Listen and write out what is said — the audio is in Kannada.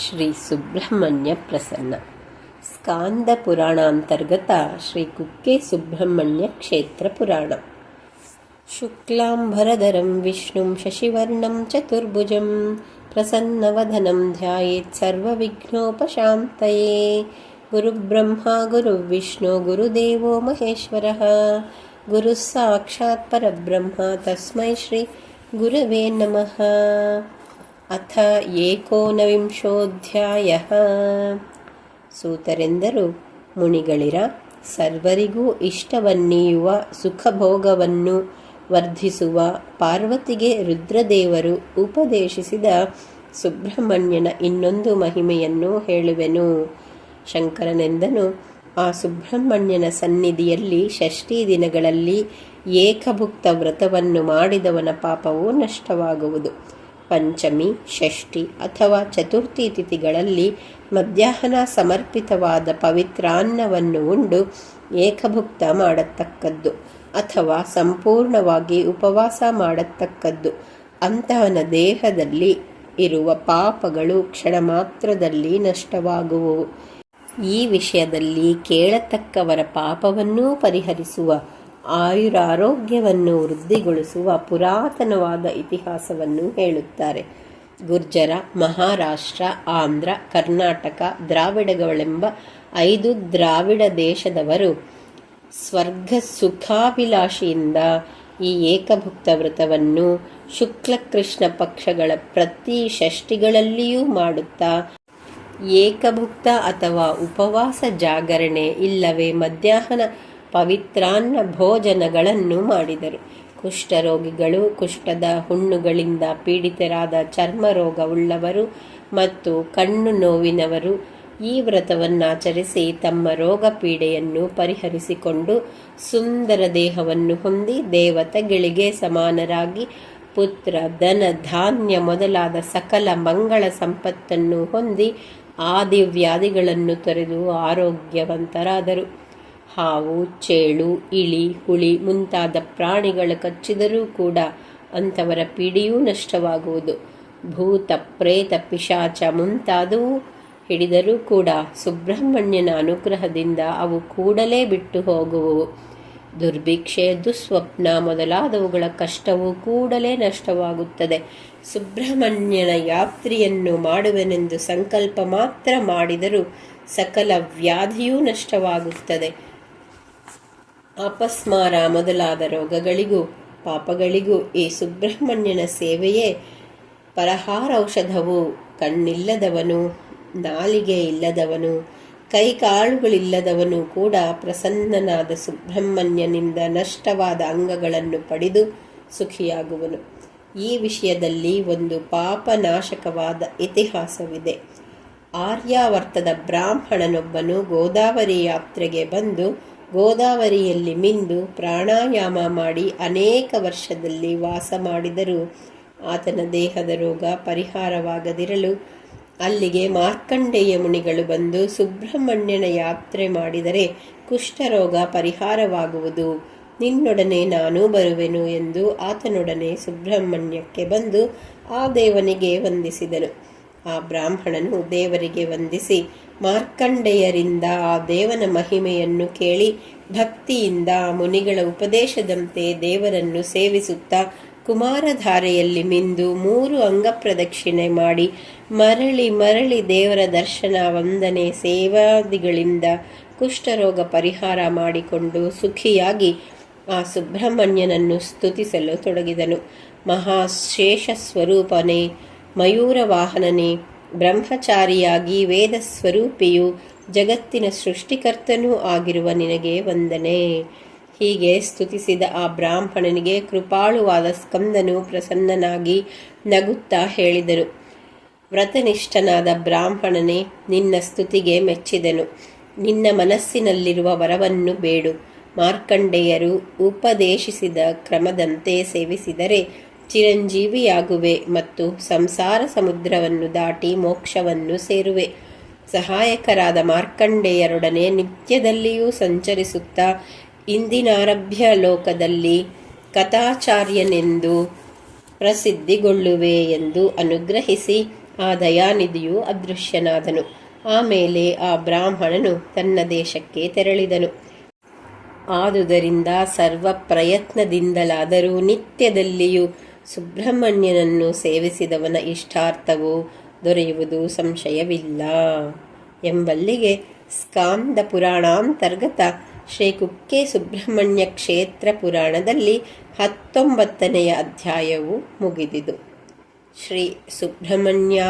ಶ್ರೀ ಸುಬ್ರಹ್ಮಣ್ಯ ಪ್ರಸನ್ನ ಸ್ಕಾಂದ ಪುರಾಣಾಂತರ್ಗತ ಶ್ರೀ ಕುಕ್ಕೆ ಸುಬ್ರಹ್ಮಣ್ಯ ಕ್ಷೇತ್ರ ಪುರಾಣ ಶುಕ್ಲಾಂಬರಧರಂ ವಿಷ್ಣುಂ ಶಶಿವರ್ಣಂ ಚತುರ್ಭುಜಂ ಪ್ರಸನ್ನವದನಂ ಧ್ಯಾಯೇತ್ ಸರ್ವವಿಘ್ನೋಪಶಾಂತಯೇ ಗುರುಬ್ರಹ್ಮ ಗುರುವಿಷ್ಣು ಗುರುದೇವೋ ಮಹೇಶ್ವರಃ ಗುರುಃ ಸಾಕ್ಷಾತ್ ಪರಬ್ರಹ್ಮ ತಸ್ಮೈ ಶ್ರೀ ಗುರವೇ ನಮಃ ಅಥ ಏಕೋನವಿಂಶೋಧ್ಯಾಯ ಸೂತರೆಂದರು ಮುನಿಗಳಿರ ಸರ್ವರಿಗೂ ಇಷ್ಟವನ್ನೀಯುವ ಸುಖಭೋಗವನ್ನು ವರ್ಧಿಸುವ ಪಾರ್ವತಿಗೆ ರುದ್ರದೇವರು ಉಪದೇಶಿಸಿದ ಸುಬ್ರಹ್ಮಣ್ಯನ ಇನ್ನೊಂದು ಮಹಿಮೆಯನ್ನು ಹೇಳುವೆನು. ಶಂಕರನೆಂದನು, ಆ ಸುಬ್ರಹ್ಮಣ್ಯನ ಸನ್ನಿಧಿಯಲ್ಲಿ ಷಷ್ಠಿ ದಿನಗಳಲ್ಲಿ ಏಕಭುಕ್ತ ವ್ರತವನ್ನು ಮಾಡಿದವನ ಪಾಪವು ನಷ್ಟವಾಗುವುದು. ಪಂಚಮಿ, ಷಷ್ಠಿ ಅಥವಾ ಚತುರ್ಥಿ ತಿಥಿಗಳಲ್ಲಿ ಮಧ್ಯಾಹ್ನ ಸಮರ್ಪಿತವಾದ ಪವಿತ್ರಾನ್ನವನ್ನು ಉಂಡು ಏಕಭುಕ್ತ ಮಾಡತಕ್ಕದ್ದು ಅಥವಾ ಸಂಪೂರ್ಣವಾಗಿ ಉಪವಾಸ ಮಾಡತಕ್ಕದ್ದು. ಅಂತಹನ ದೇಹದಲ್ಲಿ ಇರುವ ಪಾಪಗಳು ಕ್ಷಣ ಮಾತ್ರದಲ್ಲಿ ನಷ್ಟವಾಗುವವು. ಈ ವಿಷಯದಲ್ಲಿ ಕೇಳತಕ್ಕವರ ಪಾಪವನ್ನೂ ಪರಿಹರಿಸುವ ಆಯುರಾರೋಗ್ಯವನ್ನು ವೃದ್ಧಿಗೊಳಿಸುವ ಪುರಾತನವಾದ ಇತಿಹಾಸವನ್ನು ಹೇಳುತ್ತಾರೆ. ಗುರ್ಜರ, ಮಹಾರಾಷ್ಟ್ರ, ಆಂಧ್ರ, ಕರ್ನಾಟಕ, ದ್ರಾವಿಡಗಳೆಂಬ ಐದು ದ್ರಾವಿಡ ದೇಶದವರು ಸ್ವರ್ಗ ಸುಖಾಭಿಲಾಷಿಯಿಂದ ಈ ಏಕಭುಕ್ತ ವ್ರತವನ್ನು ಶುಕ್ಲ ಕೃಷ್ಣ ಪಕ್ಷಗಳ ಪ್ರತಿ ಷಷ್ಠಿಗಳಲ್ಲಿಯೂ ಮಾಡುತ್ತಾ, ಏಕಭುಕ್ತ ಅಥವಾ ಉಪವಾಸ ಜಾಗರಣೆ ಇಲ್ಲವೇ ಮಧ್ಯಾಹ್ನ ಪವಿತ್ರಾನ್ನ ಭೋಜನಗಳನ್ನು ಮಾಡಿದರು. ಕುಷ್ಠರೋಗಿಗಳು, ಕುಷ್ಠದ ಹುಣ್ಣುಗಳಿಂದ ಪೀಡಿತರಾದ ಚರ್ಮ ರೋಗವುಳ್ಳವರು ಮತ್ತು ಕಣ್ಣು ನೋವಿನವರು ಈ ವ್ರತವನ್ನಾಚರಿಸಿ ತಮ್ಮ ರೋಗ ಪೀಡೆಯನ್ನು ಪರಿಹರಿಸಿಕೊಂಡು ಸುಂದರ ದೇಹವನ್ನು ಹೊಂದಿ ದೇವತೆಗಳಿಗೆ ಸಮಾನರಾಗಿ ಪುತ್ರ, ಧನ, ಧಾನ್ಯ ಮೊದಲಾದ ಸಕಲ ಮಂಗಳ ಸಂಪತ್ತನ್ನು ಹೊಂದಿ ಆದಿವ್ಯಾಧಿಗಳನ್ನು ತೊರೆದು ಆರೋಗ್ಯವಂತರಾದರು. ಹಾವು, ಚೇಳು, ಇಳಿ, ಹುಳಿ ಮುಂತಾದ ಪ್ರಾಣಿಗಳು ಕಚ್ಚಿದರೂ ಕೂಡ ಅಂಥವರ ಪೀಡಿಯೂ ನಷ್ಟವಾಗುವುದು. ಭೂತ, ಪ್ರೇತ, ಪಿಶಾಚ ಮುಂತಾದವು ಹಿಡಿದರೂ ಕೂಡ ಸುಬ್ರಹ್ಮಣ್ಯನ ಅನುಗ್ರಹದಿಂದ ಅವು ಕೂಡಲೇ ಬಿಟ್ಟು ಹೋಗುವವು. ದುರ್ಭಿಕ್ಷೆ, ದುಸ್ವಪ್ನ ಮೊದಲಾದವುಗಳ ಕಷ್ಟವು ಕೂಡಲೇ ನಷ್ಟವಾಗುತ್ತದೆ. ಸುಬ್ರಹ್ಮಣ್ಯನ ಯಾತ್ರೆಯನ್ನು ಮಾಡುವೆನೆಂದು ಸಂಕಲ್ಪ ಮಾತ್ರ ಮಾಡಿದರೂ ಸಕಲ ವ್ಯಾಧಿಯೂ ನಷ್ಟವಾಗುತ್ತದೆ. ಅಪಸ್ಮಾರ ಮೊದಲಾದ ರೋಗಗಳಿಗೂ, ಪಾಪಗಳಿಗೂ ಈ ಸುಬ್ರಹ್ಮಣ್ಯನ ಸೇವೆಯೇ. ಪರಹಾರೌಷಧವು ಕಣ್ಣಿಲ್ಲದವನು, ನಾಲಿಗೆ ಇಲ್ಲದವನು ಕೈಕಾಳುಗಳಿಲ್ಲದವನು ಕೂಡ ಪ್ರಸನ್ನನಾದ ಸುಬ್ರಹ್ಮಣ್ಯನಿಂದ ನಷ್ಟವಾದ ಅಂಗಗಳನ್ನು ಪಡೆದು ಸುಖಿಯಾಗುವನು. ಈ ವಿಷಯದಲ್ಲಿ ಒಂದು ಪಾಪನಾಶಕವಾದ ಇತಿಹಾಸವಿದೆ. ಆರ್ಯಾವರ್ತದ ಬ್ರಾಹ್ಮಣನೊಬ್ಬನು ಗೋದಾವರಿ ಯಾತ್ರೆಗೆ ಬಂದು ಗೋದಾವರಿಯಲ್ಲಿ ಮಿಂದು ಪ್ರಾಣಾಯಾಮ ಮಾಡಿ ಅನೇಕ ವರ್ಷದಲ್ಲಿ ವಾಸ ಮಾಡಿದರೂ ಆತನ ದೇಹದ ರೋಗ ಪರಿಹಾರವಾಗದಿರಲು ಅಲ್ಲಿಗೆ ಮಾರ್ಕಂಡೇಯ ಮುನಿಗಳು ಬಂದು ಸುಬ್ರಹ್ಮಣ್ಯನ ಯಾತ್ರೆ ಮಾಡಿದರೆ ಕುಷ್ಠರೋಗ ಪರಿಹಾರವಾಗುವುದು. ನಿನ್ನೊಡನೆ ನಾನೂ ಬರುವೆನು ಎಂದು ಆತನೊಡನೆ ಸುಬ್ರಹ್ಮಣ್ಯಕ್ಕೆ ಬಂದು ಆ ದೇವನಿಗೆ ವಂದಿಸಿದನು. ಆ ಬ್ರಾಹ್ಮಣನು ದೇವರಿಗೆ ವಂದಿಸಿ ಮಾರ್ಕಂಡೇಯರಿಂದ ಆ ದೇವನ ಮಹಿಮೆಯನ್ನು ಕೇಳಿ ಭಕ್ತಿಯಿಂದ ಮುನಿಗಳ ಉಪದೇಶದಂತೆ ದೇವರನ್ನು ಸೇವಿಸುತ್ತಾ ಕುಮಾರಧಾರೆಯಲ್ಲಿ ಮಿಂದು ಮೂರು ಅಂಗಪ್ರದಕ್ಷಿಣೆ ಮಾಡಿ ಮರಳಿ ಮರಳಿ ದೇವರ ದರ್ಶನ, ವಂದನೆ, ಸೇವಾದಿಗಳಿಂದ ಕುಷ್ಠರೋಗ ಪರಿಹಾರ ಮಾಡಿಕೊಂಡು ಸುಖಿಯಾಗಿ ಆ ಸುಬ್ರಹ್ಮಣ್ಯನನ್ನು ಸ್ತುತಿಸಲು ತೊಡಗಿದನು. ಮಹಾಶೇಷ ಸ್ವರೂಪನೇ ಮಯೂರವಾಹನನೇ ಬ್ರಹ್ಮಚಾರಿಯಾಗಿ ವೇದ ಸ್ವರೂಪಿಯು ಜಗತ್ತಿನ ಸೃಷ್ಟಿಕರ್ತನೂ ಆಗಿರುವ ನಿನಗೆ ವಂದನೆ. ಹೀಗೆ ಸ್ತುತಿಸಿದ ಆ ಬ್ರಾಹ್ಮಣನಿಗೆ ಕೃಪಾಳುವಾದ ಸ್ಕಂದನು ಪ್ರಸನ್ನನಾಗಿ ನಗುತ್ತಾ ಹೇಳಿದರು, ವ್ರತನಿಷ್ಠನಾದ ಬ್ರಾಹ್ಮಣನೇ, ನಿನ್ನ ಸ್ತುತಿಗೆ ಮೆಚ್ಚಿದನು. ನಿನ್ನ ಮನಸ್ಸಿನಲ್ಲಿರುವ ವರವನ್ನು ಬೇಡು. ಮಾರ್ಕಂಡೇಯರು ಉಪದೇಶಿಸಿದ ಕ್ರಮದಂತೆ ಸೇವಿಸಿದರೆ ಚಿರಂಜೀವಿಯಾಗುವೆ ಮತ್ತು ಸಂಸಾರ ಸಮುದ್ರವನ್ನು ದಾಟಿ ಮೋಕ್ಷವನ್ನು ಸೇರುವೆ. ಸಹಾಯಕರಾದ ಮಾರ್ಕಂಡೇಯರೊಡನೆ ನಿತ್ಯದಲ್ಲಿಯೂ ಸಂಚರಿಸುತ್ತಾ ಇಂದಿನಾರಭ್ಯ ಲೋಕದಲ್ಲಿ ಕಥಾಚಾರ್ಯನೆಂದು ಪ್ರಸಿದ್ಧಿಗೊಳ್ಳುವೆ ಎಂದು ಅನುಗ್ರಹಿಸಿ ಆ ದಯಾನಿಧಿಯು ಅದೃಶ್ಯನಾದನು. ಆಮೇಲೆ ಆ ಬ್ರಾಹ್ಮಣನು ತನ್ನ ದೇಶಕ್ಕೆ ತೆರಳಿದನು. ಆದುದರಿಂದ ಸರ್ವ ಪ್ರಯತ್ನದಿಂದಲಾದರೂ ನಿತ್ಯದಲ್ಲಿಯೂ ಸುಬ್ರಹ್ಮಣ್ಯನನ್ನು ಸೇವಿಸಿದವನ ಇಷ್ಟಾರ್ಥವು ದೊರೆಯುವುದು ಸಂಶಯವಿಲ್ಲ. ಎಂಬಲ್ಲಿಗೆ ಸ್ಕಾಂದ ಪುರಾಣಾಂತರ್ಗತ ಶ್ರೀ ಕುಕ್ಕೆ ಸುಬ್ರಹ್ಮಣ್ಯ ಕ್ಷೇತ್ರ ಪುರಾಣದಲ್ಲಿ ಹತ್ತೊಂಬತ್ತನೆಯ ಅಧ್ಯಾಯವು ಮುಗಿದಿದು. ಶ್ರೀ ಸುಬ್ರಹ್ಮಣ್ಯಾರ್ಪಿತಮಸ್ತು.